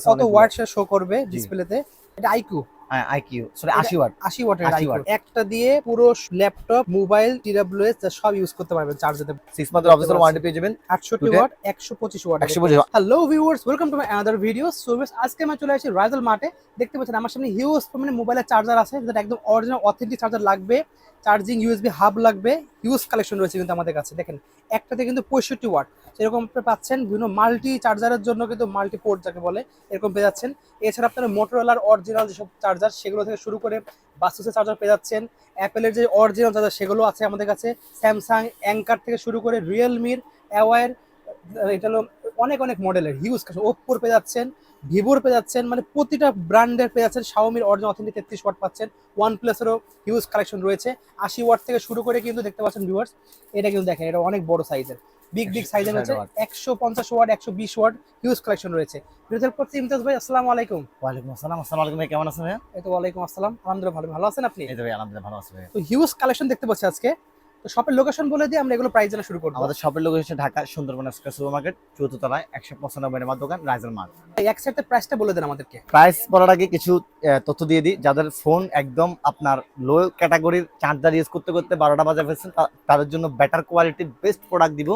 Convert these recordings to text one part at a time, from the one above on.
কত watt show করবে ডিসপ্লেতে এটা আইকিউ হ্যাঁ আইকিউ সরি 80 ওয়াট। 80 ওয়াটের আইকিউ একটা দিয়ে পুরো ল্যাপটপ মোবাইল টিডব্লিউএস সব ইউজ করতে পারবেন চার্জারে সিক্স মান্থ অফিসিয়াল ওয়ারেন্টি পেয়ে যাবেন। 68 watt 125 watt. 125 hello viewers welcome to my another video so আজকে আমি চলে আসি রাইজাল মার্টে দেখতে পাচ্ছেন আমার সামনে হিউজ মানে মোবাইলের চার্জার আছে যেটা একদম অরিজিনাল অথেন্টিক চার্জার লাগবে। চার্জিং ইউএসবি হাব লাগবে। হিউজ কালেকশন রয়েছে কিন্তু আমাদের কাছে। দেখেন একটাতে কিন্তু পঁয়ষট্টি ওয়াট। সেরকম আপনি পাচ্ছেন বিভিন্ন মাল্টি চার্জারের জন্য কিন্তু মাল্টি পোর্ট যাকে বলে এরকম পেয়ে যাচ্ছেন। এছাড়া আপনারা মোটরোলার অরিজিনাল যেসব চার্জার সেগুলো থেকে শুরু করে বাসুসের চার্জার পেয়ে যাচ্ছেন। অ্যাপেলের যে অরিজিনাল চার্জার, সেগুলো আছে আমাদের কাছে। স্যামসাং অ্যাঙ্কার থেকে শুরু করে রিয়েলমির অ্যাওয়ার এটা হলো অনেক অনেক মডেলের হিউজ ওপ্পোর পেয়ে যাচ্ছেন ভিভোর পেয়ে যাচ্ছেন মানে প্রতিটা ব্র্যান্ডের পেয়ে যাচ্ছেন। শাওমির অরিজিনাল অথেন্টিক তেত্রিশ ওয়াট পাচ্ছেন। ওয়ান প্লাসেরও হিউজ কালেকশন রয়েছে। আশি ওয়াট থেকে শুরু করে কিন্তু দেখতে পাচ্ছেন ভিউয়ার্স এটা কিন্তু দেখেন, এটা অনেক বড় সাইজের বিগ বিগ সাইজের রয়েছে। 160 watt। একশো পঞ্চাশ ওয়াট একশো বিশ ওয়াট হিউজ কালেকশন রয়েছে। বিরোধের পর ইমতাজ ভাই আসসালামু আলাইকুম। ওয়ালাইকুম আসসালাম। আসসালামু আলাইকুম কেমন আছেন ভাই এই তো ওয়ালাইকুম আসসালাম। আলহামদুলিল্লাহ ভালো। ভালো আছেন আপনি? এই তো ভাই আলহামদুলিল্লাহ ভালো আছি তো হিউজ কালেকশন দেখতে পাচ্ছি আজকে। তো শপের লোকেশন বলে দিয়ে আমরা এগুলো প্রাইস জানা শুরু করব। আমাদের শপের location Dhaka Sundarban super market চতুর্থ তলায় একশো পঁচানব্বই নম্বর দোকান রাইজার মার্ট। এই এক সাইডের প্রাইসটা বলে দেন আমাদেরকে। প্রাইস বলার আগে কিছু তথ্য দিয়ে দিই। যাদের ফোন একদম আপনার লো ক্যাটাগরির চার্জার ইউজ করতে করতে বারোটা বাজে ফেলছেন তাদের জন্য বেটার কোয়ালিটির বেস্ট প্রোডাক্ট দিব।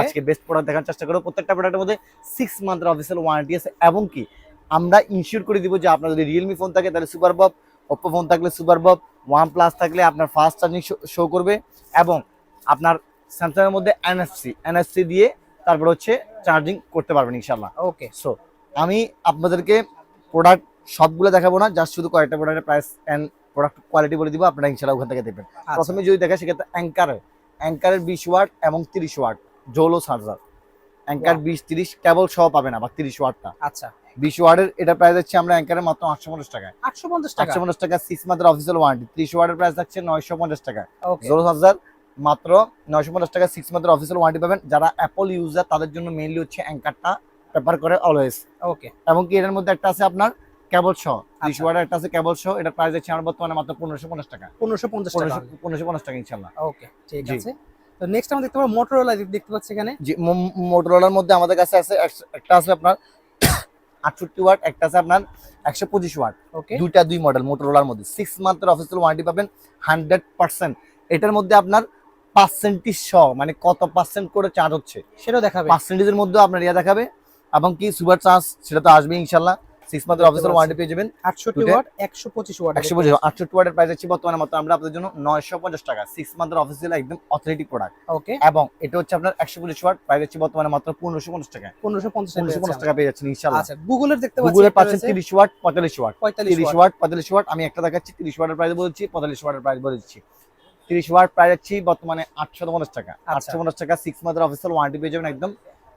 আজকে বেস্ট প্রোডাক্ট দেখার চেষ্টা করব। প্রত্যেকটা প্রোডাক্টের মধ্যে সিক্স মান্থের অফিসিয়াল ওয়ারেন্টি আছে। এবং কি আমরা ইনশিওর করে দিব যে আপনার যদি রিয়েলমি ফোন থাকে তাহলে সুপার বব ওপ্পো ফোন থাকলে সুপার বব ওয়ান প্লাস থাকলে আপনার ফাস্ট চার্জিং শো করবে এবং আপনার স্যামসাংয়ের মধ্যে এনএসসি এনএসসি দিয়ে তারপর হচ্ছে চার্জিং করতে পারবেন ইনশাল্লাহ ওকে সো আমি আপনাদেরকে প্রোডাক্ট সবগুলো দেখাবো না জাস্ট শুধু কয়েকটা প্রোডাক্টের প্রাইস অ্যান্ড প্রোডাক্ট কোয়ালিটি বলে দিব আপনারা ইনশাল্লাহ ওখান থেকে দেখবেন। আচ্ছা। প্রথমে যদি দেখা সেক্ষেত্রে অ্যাঙ্কারের অ্যাঙ্কারের বিশ ওয়াট এবং তিরিশ ওয়াট জোলো চার্জার অ্যাঙ্কার বিশ তিরিশ কেবল সহ পাবেন আবার তিরিশ ওয়াটটা। আচ্ছা। বিশ ওয়াটের এটা প্রাইস হচ্ছে আমরা অ্যাঙ্কারের মাত্র আটশো পঞ্চাশ টাকায়। আটশো পঞ্চাশ টাকা? আটশো পঞ্চাশ টাকা সিক্স মান্থের অফিসিয়াল ওয়ারেন্টি ত্রিশ ওয়াটের প্রাইস থাকছে নয়শো পঞ্চাশ টাকা জোলো মাত্র নয়শো পঞ্চাশ টাকা সিক্স মান্থের অফিসিয়াল ওয়ারেন্টি পাবেন। যারা অ্যাপল ইউজার তাদের জন্য মেইনলি হচ্ছে অ্যাঙ্কারটা পেপার করে অলওয়েজ ওকে এবং কি এটার মধ্যে একটা আছে আপনার কেবল সহ ত্রিশ। ওয়াটের একটা আছে কেবল সহ এটা প্রাইস হচ্ছে আমার বর্তমানে মাত্র পনেরোশো পঞ্চাশ টাকা। পনেরোশো পঞ্চাশ টাকা। পনেরোশো পঞ্চাশ টাকা ইনশাল্লাহ ওকে ঠিক আছে। তো নেক্সট আমরা দেখতে পাবো মোটরোলা দেখতে পাচ্ছি এখানে। মোটরোলার মধ্যে আমাদের কাছে আছে একটা আছে আপনার আটষট্টি ওয়াট একটা আছে আপনার একশো পঁচিশ ওয়াট ওকে দুইটা দুই মডেল মোটরোলার মধ্যে। সিক্স মান্থের অফিসিয়াল ওয়ারেন্টি পাবেন হান্ড্রেড পার্সেন্ট এটার মধ্যে আপনার পার্সেন্টেজ সহ মানে কত পার্সেন্ট করে চার্জ হচ্ছে। সেটা দেখাবে। পার্সেন্টেজের মধ্যে আপনার ইয়া দেখাবে। এবং কি সুপার চার্জ সেটা তো আসবে ইনশাল্লাহ। সিক্স মান্থের অফিসিয়াল। ওয়ারেন্টি পেয়ে যাবেন আটষট্টি ওয়াট একশো পঁচিশ ওয়াট একশো পঁচিশ আটষট্টি ওয়াটের প্রাইস আছে বর্তমানে মাত্র আমরা আপনাদের জন্য নয়শো পঞ্চাশ টাকা। সিক্স মান্থের অফিসিয়াল একদম অথরিটি প্রোডাক্ট ওকে এবং এটা হচ্ছে আপনার একশো পঁচিশ ওয়াট প্রাইস আছে বর্তমানে মাত্র পনেরোশো পঞ্চাশ টাকা পনেরোশো পঞ্চাশ পনেরোশো পঞ্চাশ টাকা পেয়ে যাচ্ছেন ইনশাল্লাহ আচ্ছা গুগলের দেখতে গুগলের পাচ্ছেন তিরিশ ওয়াট পঁয়তাল্লিশ ওয়াট তিরিশ ওয়াট পঁয়তাল্লিশ ওয়াট আমি একটা দেখাচ্ছি তিরিশ ওয়াটের প্রাইস বলছি পঁয়তাল্লিশ ওয়াটের প্রাইস বলে দিচ্ছি। তিরিশ ওয়াট প্রাইস যাচ্ছি বর্তমানে আটশো পঞ্চাশ টাকা। আচ্ছা। আটশো পঞ্চাশ টাকা সিক্স মান্থের অফিসিয়াল ওয়ারেন্টি পেয়ে যাবেন একদম।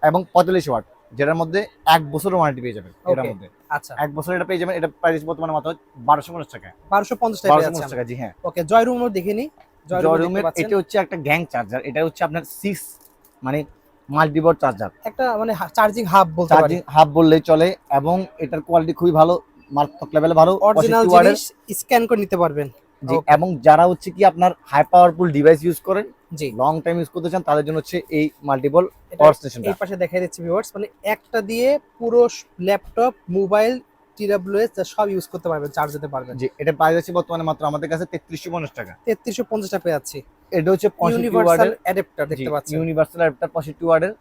এবং পঁয়তাল্লিশ ওয়াট যেটার মধ্যে এক বছরের ওয়ারেন্টি পেয়ে যাবেন এটার মধ্যে। আচ্ছা। এক বছর এটা পেয়ে যাবেন এটা প্রাইস বর্তমানে মাত্র বারোশো পঞ্চাশ টাকা। বারোশো পঞ্চাশ টাকা বারোশো পঞ্চাশ টাকা জি হ্যাঁ। ওকে জয় রুম দেখিনি জয় রুম এটা হচ্ছে একটা গ্যাং চার্জার এটা হচ্ছে আপনার সিক্স মানে মাল্টিবোর্ড চার্জার একটা মানে চার্জিং হাব বলতে পারি। চার্জিং হাফ বললেই চলে এবং এটার কোয়ালিটি খুবই ভালো মারাত্মক লেভেলে ভালো অরিজিনাল জিনিস স্ক্যান করে নিতে পারবেন। জি, এবং যারা হচ্ছে কি আপনার হাই পাওয়ারফুল ডিভাইস ইউজ করেন জি। লং টাইম ইউজ করতে চান তাদের জন্য হচ্ছে এই মাল্টিপল পাওয়ার স্টেশনটা এই পাশে দেখাই দিচ্ছি ভিউয়ার্স মানে একটা দিয়ে পুরো ল্যাপটপ মোবাইল টিডব্লিউএস সব ইউজ করতে পারবেন চার্জ দিতে পারবেন। জি এটা প্রাইস আছে বর্তমানে মাত্র আমাদের কাছে তেত্রিশশো পঞ্চাশ টাকা। তেত্রিশশো পঞ্চাশ টাকা পেয়ে যাচ্ছি। এটা হচ্ছে ইউনিভার্সাল ওয়ার্ডের অ্যাডাপ্টার দেখতে পাচ্ছেন। ইউনিভার্সাল অ্যাডাপ্টার পঁয়ষট্টি ওয়ার্ডের।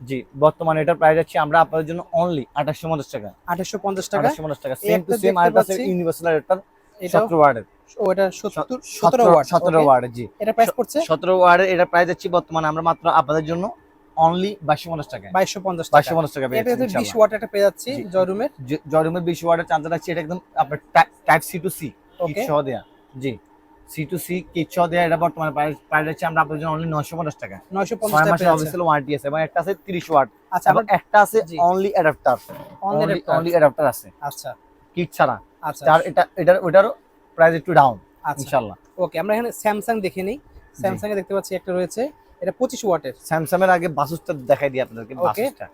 জি বর্তমানে এটার প্রাইস আছে আমরা আপনাদের জন্য অনলি আঠাশশো পঞ্চাশ টাকা। আঠাশশো পঞ্চাশ টাকা। আঠাশশো পঞ্চাশ টাকা। সেম টু সেম আছে পাচ্ছি। ইউনিভার্সাল অ্যাডাপ্টার এটাও সতেরো ওয়ার্ডের। ও এটা সত্তর সতেরো সতেরো ওয়াট জি। এটা প্রাইস পড়ছে? সতেরো ওয়ার্ডের এটা প্রাইস যাচ্ছি বর্তমানে আমরা মাত্র আপনাদের জন্য অনলি বাইশশো পঞ্চাশ টাকা বাইশশো পঞ্চাশ বাইশশো টাকা পঞ্চাশ টাকা পেয়ে এটা যাচ্ছেন ওয়াট একটা পেয়ে যাচ্ছি জি। জয় রুমের জ- জয়রুমের বিশ ওয়ার্ডের চার্জার আছে এটা একদম আপনার type C to C okay সহ দেয়া। G C to C kit সহ দেয়া এটা বর্তমানে প্রাইস আমরা আপনাদের জন্য অনলি টাকা অফিসিয়াল ওয়ারেন্টি আছে এবং একটা আছে ওয়াট আচ্ছা একটা আছে only adapter only only only adapter আছে। আচ্ছা। কিট ছাড়া। আচ্ছা তার এটা এটার ওটারও প্রাইস একটু ডাউন আচ্ছা। ইনশাআল্লাহ ওকে আমরা এখানে স্যামসাং দেখে নিই। স্যামসাং এ দেখতে পাচ্ছি একটা রয়েছে এটা পঁচিশ ওয়াটের। স্যামসাং এর আগে বাসুসটা দেখাই দিই আপনাদেরকে. বাসুসটা।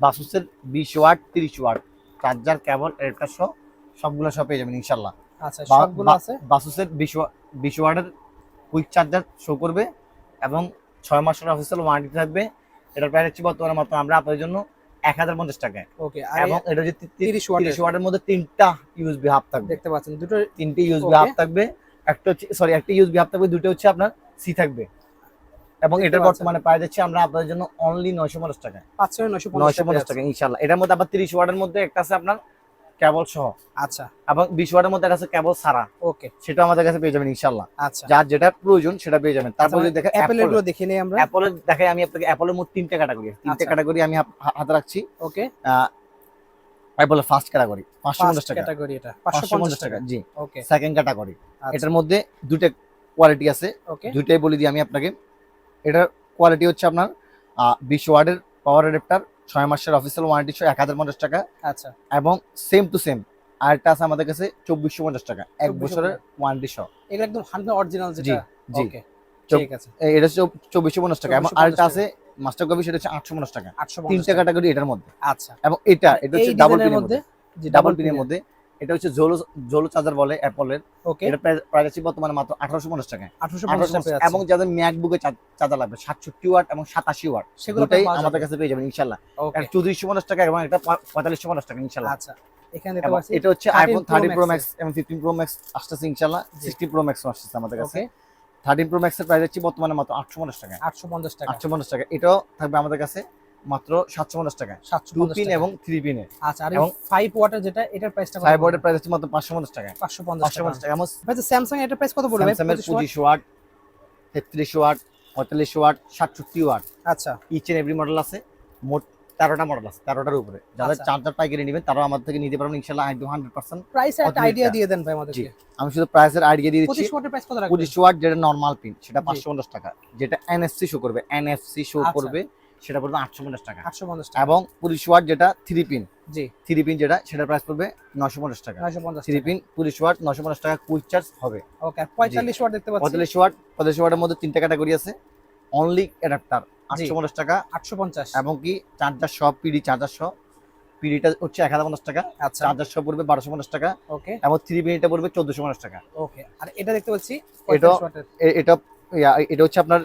বাসুসের বিশ ওয়াট তিরিশ ওয়াট চার্জার কেবল অ্যাডাপ্টার সহ সবগুলো সব পেয়ে যাবেন ইনশাআল্লাহ আচ্ছা সবগুলো আছে? বাসুসের বিশ ওয়া- বিশ ওয়াটের কুইক চার্জার শো করবে এবং ছয় মাসের অফিসিয়াল ওয়ারেন্টি থাকবে। এটার প্রাইস হচ্ছে বর্তমানে মাত্র আমরা আপনাদের জন্য এক হাজার পঞ্চাশ টাকায় ওকে এবং এটা হচ্ছে তিরিশ তিরিশ ওয়াটের মধ্যে তিনটা ইউএসবি হাব থাকবে। দেখতে পাচ্ছেন দুটো তিনটে ইউএসবি. হাব থাকবে একটা হচ্ছে সরি একটা ইউএসবি হাব থাকবে দুটো হচ্ছে আপনার সি থাকবে। এবং এটার বর্তমানে পাওয়া যাচ্ছে আমরা আপনাদের জন্য অনলি নয়শো পঞ্চাশ টাকা পাঁচশো নয়শো পঞ্চাশ টাকা ইনশাল্লাহ এটার মধ্যে আবার তিরিশ ওয়াটের মধ্যে একটা আছে আপনার কেবল সহ। আচ্ছা। এবং বিশ ওয়াটের মধ্যে আছে কেবল সারা ওকে। সেটা আমাদের কাছে পেয়ে যাবেন ইনশাল্লাহ। আচ্ছা। যার যেটা প্রয়োজন সেটা পেয়ে যাবেন। তারপর যদি দেখেন অ্যাপেলেরগুলো দেখে নেই আমরা। অ্যাপলের দেখাই আমি আপনাকে অ্যাপলের মোট তিনটে ক্যাটাগরি তিনটে আচ্ছা। ক্যাটাগরি আমি হাত- রাখছি। ওকে। অ্যাপলের ফার্স্ট ক্যাটাগরি পাঁচশো পঞ্চাশ টাকা। ক্যাটাগরি এটা। পাঁচশো পঞ্চাশ টাকা জি। ওকে। সেকেন্ড ক্যাটাগরি আচ্ছা। এটার মধ্যে দুটো কোয়ালিটি আছে। ওকে। দুইটাই বলে দিই আমি আপনাকে। এটার কোয়ালিটি হচ্ছে আপনার বিশ ওয়ার্ডের পাওয়ার অ্যাডাপ্টার ছয় মাসের অফিসিয়াল ওয়ারেন্টি ছিল এক হাজার পঞ্চাশ টাকা। আচ্ছা। এবং সেম টু সেম আরেকটা আছে আমাদের কাছে চব্বিশশো পঞ্চাশ টাকা এক বছরের ওয়ারেন্টি সহ। এগুলো একদম হান্ড্রেড অরিজিনাল জি জি। ঠিক আছে। এটা হচ্ছে চব্বিশশো পঞ্চাশ টাকা। এবং আরেকটা আছে মাস্টার কপি সেটা হচ্ছে আটশো পঞ্চাশ টাকা। 850 তিনটা ক্যাটাগরি এটার মধ্যে। আচ্ছা। এবং এটা এটা হচ্ছে ডাবল পিনের মধ্যে ডাবল পিনের মধ্যে। এটা হচ্ছে জোলো জোলো চার্জার বলে অ্যাপলের। ওকে এটা প্রাইস আছে বর্তমানে মাত্র আঠারোশো পঞ্চাশ টাকা 850 টাকা এবং যাদের ম্যাকবুকে চার্জার লাগবে সাতষট্টি ওয়াট এবং সাতাশি ওয়াট সেগুলো দুটাই পাওয়া আমাদের কাছে পেয়ে যাবেন একটা চৌত্রিশশো পঞ্চাশ টাকা এবং একটা পঁয়তাল্লিশশো পঞ্চাশ টাকা ইনশাল্লাহ। আচ্ছা এখানে এবং পাচ্ছি এটা হচ্ছে iPhone Pro thirty Max pro max এবং ফিফটিন প্রো ম্যাক্স আসতেছে ইনশাল্লাহ। জি। সিক্সটি প্রো ম্যাক্স আসতেছে আমাদের কাছে। ওকে থার্টিন প্রো ম্যাক্সের প্রাইস হচ্ছে বর্তমানে মাত্র আটশো পঞ্চাশ টাকা 850 টাকা আটশো পঞ্চাশ টাকা এটাও থাকবে আমাদের কাছে। মাত্র সাতশো পঞ্চাশ টাকা 750 পিন এবং থ্রি পিনের আচ্ছা আর এবং- 5 যেটা এটার প্রাইসটা ফাইভ ওয়াটের প্রাইস হচ্ছে মাত্র পাঁচশো পঞ্চাশ টাকা। পাঁচশো পঞ্চাশ টাকা। স্যামসাং এটার প্রাইস কত পড়বে? স্যামসাংয়ের 25 ওয়াট? পঁচিশ ওয়াট তেত্রিশ ওয়াট পঁয়তাল্লিশ ওয়াট সাতষট্টি ওয়াট আচ্ছা। ইচ এন্ড এভরি মডেল আছে। মোট তেরোটা মডেল আছে তেরোটার উপরে। যাদের আচ্ছা। চার্জার পাইকারি নেবেন তারাও আমাদের থেকে নিতে পারবেন ইনশাল্লাহ ডু হান্ড্রেড পার্সেন্ট প্রাইস আইডিয়া দিয়ে দেন ভাই আমাদেরকে। আমি শুধু প্রাইসের আইডিয়া দিয়ে দিচ্ছি। প্রাইস কত পঁচিশ ওয়াট যেটা নর্মাল পিন সেটা পাঁচশো পঞ্চাশ টাকা। যেটা এনএফসি শো করবে। এনএফসি শো আচ্ছা। করবে। সেটা পড়বে আটশো পঞ্চাশ টাকা। 850 টাকা। এবং পঁচিশ ওয়াট যেটা থ্রি পিন জি। থ্রি পিন যেটা সেটার প্রাইস পড়বে নশো পঞ্চাশ টাকা। 950 থ্রি পিন পঁচিশ ওয়াট নশো পঞ্চাশ টাকা কুইক চার্জ হবে। ওকে 45 ওয়াট দেখতে পাচ্ছি। পঁয়তাল্লিশ ওয়াট পঁয়তাল্লিশ ওয়াটের মধ্যে তিনটা ক্যাটাগরি আছে। অনলি অ্যাডাপ্টার আটশো পঞ্চাশ টাকা। 850 এবং কি চার্জার সহ পিডি চার্জার সহ। পিডিটা হচ্ছে এক হাজার পঞ্চাশ টাকা। আচ্ছা। চার্জার সহ পড়বে বারোশো পঞ্চাশ টাকা। ওকে। এবং থ্রি পিনটা পড়বে চোদ্দশো পঞ্চাশ টাকা। ওকে আর এটা দেখতে পাচ্ছি এটা- 45 ওয়াটের এ- এটা এটা হচ্ছে আপনার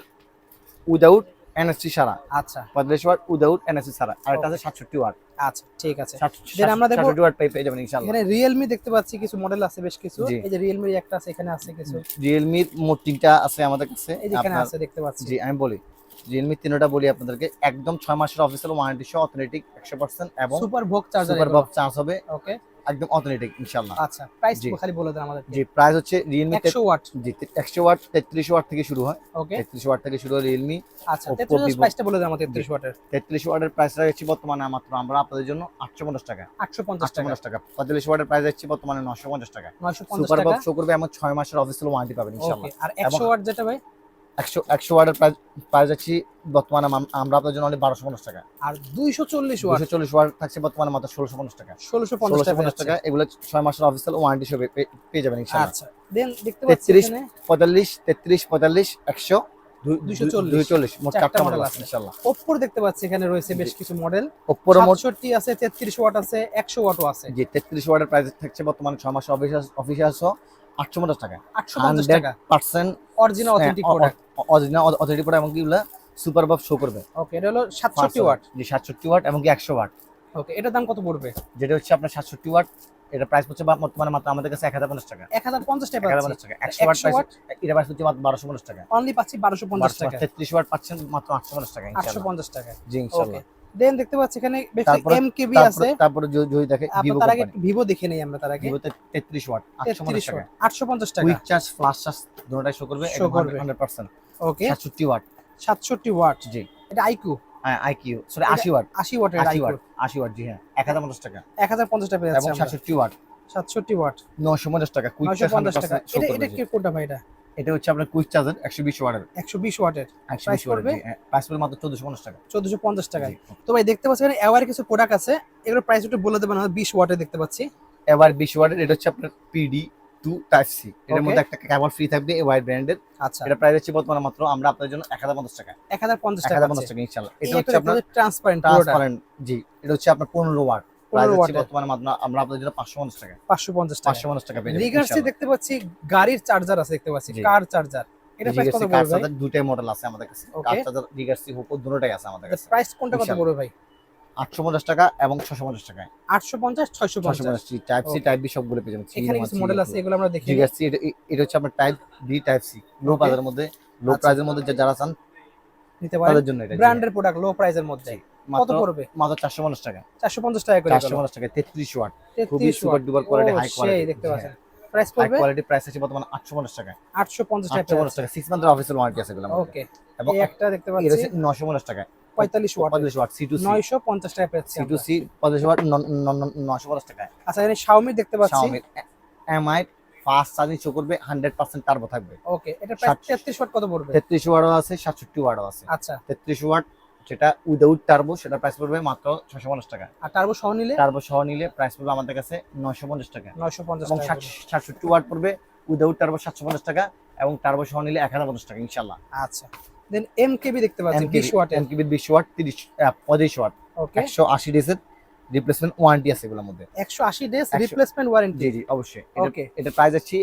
উইদাউট এনএসসি সারা আচ্ছা। পঁয়তাল্লিশ ওয়াট উইদাউট এনএসসি সারা আর এটা আছে সাতষট্টি ওয়াট। আচ্ছা ঠিক আছে। সাত- আমরা দেখবো- ওয়াট পেয়ে পেয়ে যাবেন ইনশাল্লাহ এখানে রিয়েলমি দেখতে পাচ্ছি কিছু মডেল আছে বেশ কিছু। এই যে রিয়েলমির একটা আছে এখানে আছে কিছু। রিয়েলমির মোট তিনটা আছে আমাদের কাছে। এই যে এখানে আছে দেখতে পাচ্ছি। জি আমি বলি। রিয়েলমি তিনটা বলি আপনাদেরকে। একদম ছয় মাসের অফিসিয়াল ওয়ারেন্টি সহ অথেন্টিক একশো পার্সেন্ট এবং super VOOC charger super box charge হবে। ওকে একদম অথেন্টিক ইনশাল্লাহ আচ্ছা প্রাইস। খালি বলে দেন আমাদের জি প্রাইস হচ্ছে রিয়েলমি 100 ওয়াট। জি একশো ওয়াট তেত্রিশ ওয়াট থেকে শুরু হয়। ওকে। তেত্রিশ ওয়াট থেকে শুরু হয় রিয়েলমি আচ্ছা Oppo, 33 Vivo। প্রাইসটা বলে দেন আমাদের 33 ওয়াটের। তেত্রিশ ওয়াটের প্রাইস রাখছি বর্তমানে মাত্র আমরা আপনাদের জন্য আটশো পঞ্চাশ টাকা। 850 আটশো টাকা। পঞ্চাশ টাকা। পঁয়তাল্লিশ ওয়াটের প্রাইস যাচ্ছে বর্তমানে নশো পঞ্চাশ টাকা। 950 সুপার টাকা। বক্স শো করবে এমন ছয় মাসের অফিসিয়াল ওয়ারেন্টি পাবেন ইনশাল্লাহ ওকে আর 100 ওয়াট যেটা ভাই? একশো একশো ওয়াটের প্রাইস প্রাইস যাচ্ছি বর্তমানে আমরা আপনাদের জন্য অনলি বারোশো পঞ্চাশ টাকা। আর 240 ওয়াট দুশো চল্লিশ ওয়াট থাকছে বর্তমানে মাত্র ষোলোশো পঞ্চাশ টাকা। ষোলোশো পঞ্চাশ টাকা এগুলো ছয় মাসের অফিসিয়াল ওয়ারেন্টি হিসেবে পে- পেয়ে যাবেন আচ্ছা দেন দেখতে পাচ্ছি 33 এখানে। পঁয়তাল্লিশ তেত্রিশ পঁয়তাল্লিশ একশো দুইশো চল্লিশ। চল্লিশ দেখতে পাচ্ছি এখানে রয়েছে বেশ কিছু মডেল ওপ্পোর মোট 67 আছে 33 ওয়াট আছে 100 ওয়াটও আছে। জি তেত্রিশ ওয়াটের প্রাইস থাকছে বর্তমানে ছয় মাসের অফিসিয়াল অফিসিয়াল সহ আটশো পঞ্চাশ টাকা। 850 হান্ড্রেড টাকা। Percent original authentic product original authentic product এবং কিগুলো সুপার বব শো করবে। ওকে এটা হলো 67 ওয়াট জি সাতষট্টি ওয়াট এবং কি একশো ওয়াট ওকে এটার দাম কত পড়বে? যেটা হচ্ছে আপনার সাতষট্টি ওয়াট এটা প্রাইস হচ্ছে বা- বর্তমানে মাত্র আমাদের কাছে এক হাজার পঞ্চাশ টাকা। 1050 টাকা এক হাজার পঞ্চাশ টাকা একশো ওয়াট 100 প্রাইস এটা প্রাইস হচ্ছে মাত্র বারোশো পঞ্চাশ টাকা। অনলি পাচ্ছি 1250 টাকা তেত্রিশ ওয়াট পাচ্ছেন মাত্র আটশো পঞ্চাশ টাকা ইনশাল্লাহ 850 টাকা জি ইনশাল্লাহ দেন দেখতে পাচ্ছি এখানে এমকেবি আছে। তারপরে যদি দেখে ভিভো তার আগে ভিভো দেখে নেই আমরা তার আগে। ভিভোতে তেত্রিশ ওয়াট আটশো পঞ্চাশ 33 টাকা। ওয়াট 850 টাকা। কুইক চার্জ ফ্লাশ চার্জ দুটোটাই শো করবে Show করবে। হান্ড্রেড পার্সেন্ট ওকে সাতষট্টি ওয়াট। 67 ওয়াট। জি। এটা আইকিউ হ্যাঁ আইকিউ সরি এটা- আশি ওয়াট। 80 ওয়াটের আশি আইকিউ ওয়াট আশি ওয়াট জি হ্যাঁ এক হাজার পঞ্চাশ টাকা। 1050 টাকা পেয়ে এবং যাচ্ছে সাতষট্টি ওয়াট। 67 ওয়াট। নশো পঞ্চাশ টাকা কুইক চার্জ 950 টাকা। এটা এটা কি কোনটা ভাই এটা? এটা হচ্ছে আপনার কুইক চার্জার একশো বিশ ওয়াটের। 120 ওয়াটের। একশো বিশ ওয়াটের? প্রাইস পড়বে মাত্র চোদ্দশো পঞ্চাশ টাকা। 1450 টাকায় তো ভাই দেখতে পাচ্ছেন এখানে এওয়ার কিছু প্রোডাক্ট আছে। এগুলোর প্রাইস একটু বলে দেবেন 20 ওয়াটের দেখতে পাচ্ছি। এবার বিশ ওয়াটের এটা হচ্ছে আপনার PD to type C Okay. মধ্যে একটা কেবল ফ্রি থাকবে এই ওয়াইড ব্র্যান্ডের আচ্ছা। এটা প্রাইস হচ্ছে বর্তমানে মাত্র আমরা আপনাদের জন্য এক হাজার পঞ্চাশ টাকা। 1050 এক টাকা হাজার পঞ্চাশ পাচ্ছি টাকা ইনশাল্লাহ এটা হচ্ছে আপনার ট্রান্সপারেন্ট ট্রান্সপারেন্ট জি এটা হচ্ছে আপনার পনেরো ওয়াট প্রাইস হচ্ছে বর্তমানে আমরা আপনাদের জন্য পাঁচশো পঞ্চাশ টাকা। 550 টাকা। পাঁচশো পঞ্চাশ টাকা পেয়ে যাবেন দেখতে পাচ্ছি গাড়ির চার্জার আছে দেখতে পাচ্ছি কার চার্জার এটা প্রাইস কত পড়বে ভাই? দুটাই মডেল আছে আমাদের কাছে। কার চার্জার রিগার্সি হোকো দুটোটাই আছে আমাদের কাছে। প্রাইস কোনটা কত পড়বে ভাই? আটশো পঞ্চাশ টাকা এবং টাকায়। টাইপ সি টাইপ বি সবগুলো পেয়ে যাবেন। এখানে কিছু মডেল আছে এগুলো। আমরা দেখি ঠিক আছে এটা হচ্ছে আপনার টাইপ বি টাইপ সি লো. মধ্যে লো আচ্ছা। প্রাইজের মধ্যে যারা চান নিতে পারেন। তাদের জন্য এটা ব্র্যান্ডের প্রোডাক্ট লো প্রাইসের মধ্যে। কত পড়বে? মাত্র চারশো পঞ্চাশ টাকা। চারশো পঞ্চাশ টাকা করে চারশো পঞ্চাশ টাকা তেত্রিশ ওয়াট। খুবই 33 super duper quality high quality দেখতে পাচ্ছেন। প্রাইস হাই কোয়ালিটি প্রাইস আছে বর্তমানে আটশো পঞ্চাশ টাকা আটশো পঞ্চাশ আটশো টাকা পঞ্চাশ টাকা সিক্স মান্থের অফিসিয়াল ওয়ারেন্টি আছে ওকে এবং একটা দেখতে পাচ্ছি হচ্ছে নশো পঞ্চাশ টাকা পঁয়তাল্লিশ ওয়াট। পঁয়তাল্লিশ ওয়াট সি টু সি নয়শো পঞ্চাশ টাকা পেয়েছি সি টু সি পঁয়তাল্লিশ ওয়াট নশো পঞ্চাশ টাকায়। আচ্ছা এখানে শাওমি দেখতে পাচ্ছি। শাওমির এমআই ফাস্ট চার্জিং শো করবে হান্ড্রেড পার্সেন্ট টার্বো থাকবে। ওকে এটা প্রায় ষাট- তেত্রিশ ওয়াট কত পড়বে? তেত্রিশ ওয়াটও আছে সাতষট্টি ওয়াটও আছে। আচ্ছা। তেত্রিশ ওয়াট যেটা উইদাউট টার্বো সেটা প্রাইস পড়বে মাত্র ছশো পঞ্চাশ টাকা। আর টার্বো সহ নিলে? টার্বো সহ নিলে প্রাইস পড়বে আমাদের কাছে নশো পঞ্চাশ টাকা। নয়শো পঞ্চাশ এবং। সাতষট্টি ওয়াট পড়বে উইদাউট টার্বো সাতশো পঞ্চাশ টাকা এবং টার্বো সহ নিলে এক হাজার পঞ্চাশ টাকা ইনশাল্লাহ আচ্ছা। দেন এম কেবি দেখতে পাচ্ছি বিশ ওয়াট এমকেবি বিশ ওয়াট তিরিশ পঁয়ত্রিশ ওয়াট ওকে একশো আশি ডেজের রিপ্লেসমেন্ট ওয়ারেন্টি আছে এগুলোর মধ্যে। একশো আশি ডেজ রিপ্লেসমেন্ট ওয়ারেন্টি জি জি অবশ্যই। এটা- ওকে এটা প্রাইস আছে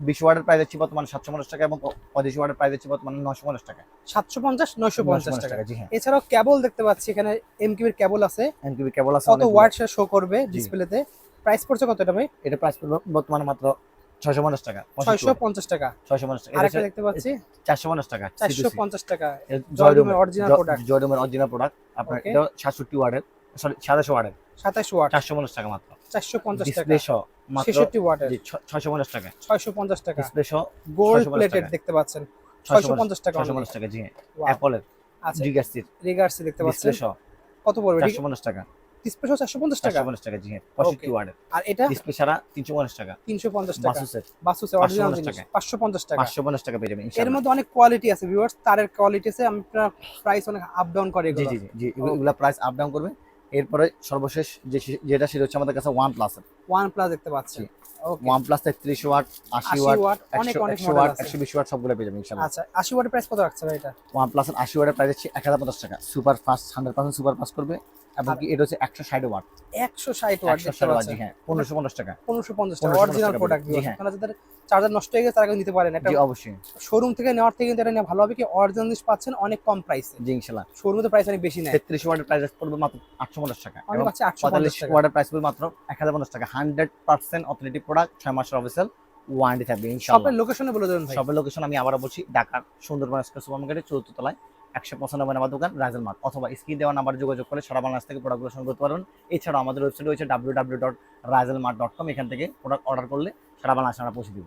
বিশ ওয়াটের প্রাইস আছে বর্তমানে সাতশো পঞ্চাশ টাকা এবং পঁয়ত্রিশ ওয়াটের প্রাইস আছে বর্তমানে নশো পঞ্চাশ টাকা। সাতশো পঞ্চাশ নয়শো পঞ্চাশ 950 টাকা। জি হ্যাঁ। এছাড়াও কেবল দেখতে পাচ্ছি এখানে এম কিবির কেবল আছে। এমকিবি কেবল আছে কত। ওয়াট সে শো করবে ডিসপ্লেতে প্রাইস পড়ছে কত এটা ভাই? এটা প্রাইস পড়বে বর্তমানে মাত্র ছয়শো পঞ্চাশ টাকা ছয়শো পঞ্চাশ টাকা। ছয়শো পঞ্চাশ টাকা। আরেকটা দেখতে পাচ্ছি। চারশো পঞ্চাশ টাকা চারশো পঞ্চাশ টাকা। জয়ডুমের জয়ডুমের প্রোডাক্ট। জয়ডুমের অরিজিনাল প্রোডাক্ট আপনার. এটা সাতষট্টি ওয়ার্ডের সরি সাতাশো সাতাশ ওয়াট। চারশো পঞ্চাশ টাকা মাত্র। চারশো পঞ্চাশ টাকা ছেষট্টি ওয়াটের। ছয়শো পঞ্চাশ টাকা। ছয়শো পঞ্চাশ টাকা গোল্ড 650 প্লেটেড দেখতে পাচ্ছেন। ছয়শো পঞ্চাশ টাকা ছয়শো পঞ্চাশ টাকা জি। অ্যাপলের আচ্ছা রিগার্সি দেখতে পাচ্ছেন। কত পড়বে? চারশো পঞ্চাশ টাকা। ডিসপ্লে সহ চারশো পঞ্চাশ টাকা? পঞ্চাশ টাকা জি হ্যাঁ পঁয়ষট্টি ওয়ার্ডের আর এটা? ডিসপ্লে ছাড়া তিনশো পঞ্চাশ টাকা। তিনশো পঞ্চাশ টাকা বাসুসের বাসুসে অরিজিনাল টাকা। পাঁচশো পঞ্চাশ টাকা। পাঁচশো পঞ্চাশ টাকা পেয়ে যাবেন এর মধ্যে অনেক কোয়ালিটি আছে ভিউয়ার্স তারের কোয়ালিটি আছে আমি প্রাইস অনেক আপ ডাউন করে জি জি জি এগুলা প্রাইস আপ ডাউন করবে। এরপরে সর্বশেষ যে যেটা সেটা হচ্ছে আমাদের কাছে ওয়ান প্লাস ওয়ান প্লাস দেখতে পাচ্ছি। ওয়ান প্লাস তেত্রিশ ওয়াট আশি 80 ওয়াট অনেক অনেক ওয়াট একশো বিশ ওয়াট সবগুলো পেয়ে যাবেন আচ্ছা আশি ওয়াটের প্রাইস কত রাখছে ভাই এটা? ওয়ান প্লাস আশি ওয়াটের প্রাইস হচ্ছে এক হাজার পঞ্চাশ টাকা। Super fast hundred percent super fast করবে। এবং কি এটা হচ্ছে একশো ষাট ওয়াট। একশো ষাট ওয়াট একশো দেখতে ষাট ওয়াট জি হ্যাঁ পনেরোশো পঞ্চাশ টাকা। পনেরোশো পঞ্চাশ টাকা অরিজিনাল প্রোডাক্ট জি, হ্যাঁ। আপনারা যাদের চার্জার নষ্ট হয়ে গেছে তারা নিতে পারেন। একটা জি অবশ্যই। শোরুম থেকে নেওয়ার থেকে কিন্তু এটা নিয়ে ভালো হবে কি? অরিজিনাল জিনিস পাচ্ছেন অনেক কম প্রাইসে জি ইনশাল্লাহ। শোরুমে তো প্রাইস অনেক বেশি নেয়। তেত্রিশ ওয়াটের প্রাইস পড়বে মাত্র আটশো পঞ্চাশ টাকা। অনেক এবং আছে আটশো পঁয়তাল্লিশ পঞ্চাশ টাকা। ওয়াটের প্রাইস পড়বে মাত্র এক হাজার পঞ্চাশ টাকা। হান্ড্রেড পার্সেন্ট অথেন্টিক প্রোডাক্ট ছয় মাসের অফিসিয়াল ওয়ারেন্টি থাকবে ইনশাল্লাহ। শপের লোকেশনে বলে দেবেন ভাই। শপের লোকেশন আমি আবার বলছি ঢাকার সুন্দরবন স্কোয়ার সুপার মার্কেটের চতুর্থ তলায়। একশো পঁচানব্বই নাম্বার দোকান, রাজেল মার্ট, অথবা স্ক্রিন দেওয়া নাম্বার যোগাযোগ করে সারা বাংলাদেশ থেকে প্রোডাক্টগুলো সংগ্রহ করতে পারবেন। এছাড়াও আমাদের ওয়েবসাইট রয়েছে W W dot Rajel mart dot com এখান থেকে প্রোডাক্ট অর্ডার করলে সারা বাংলাদেশে আমরা পৌঁছে দিব।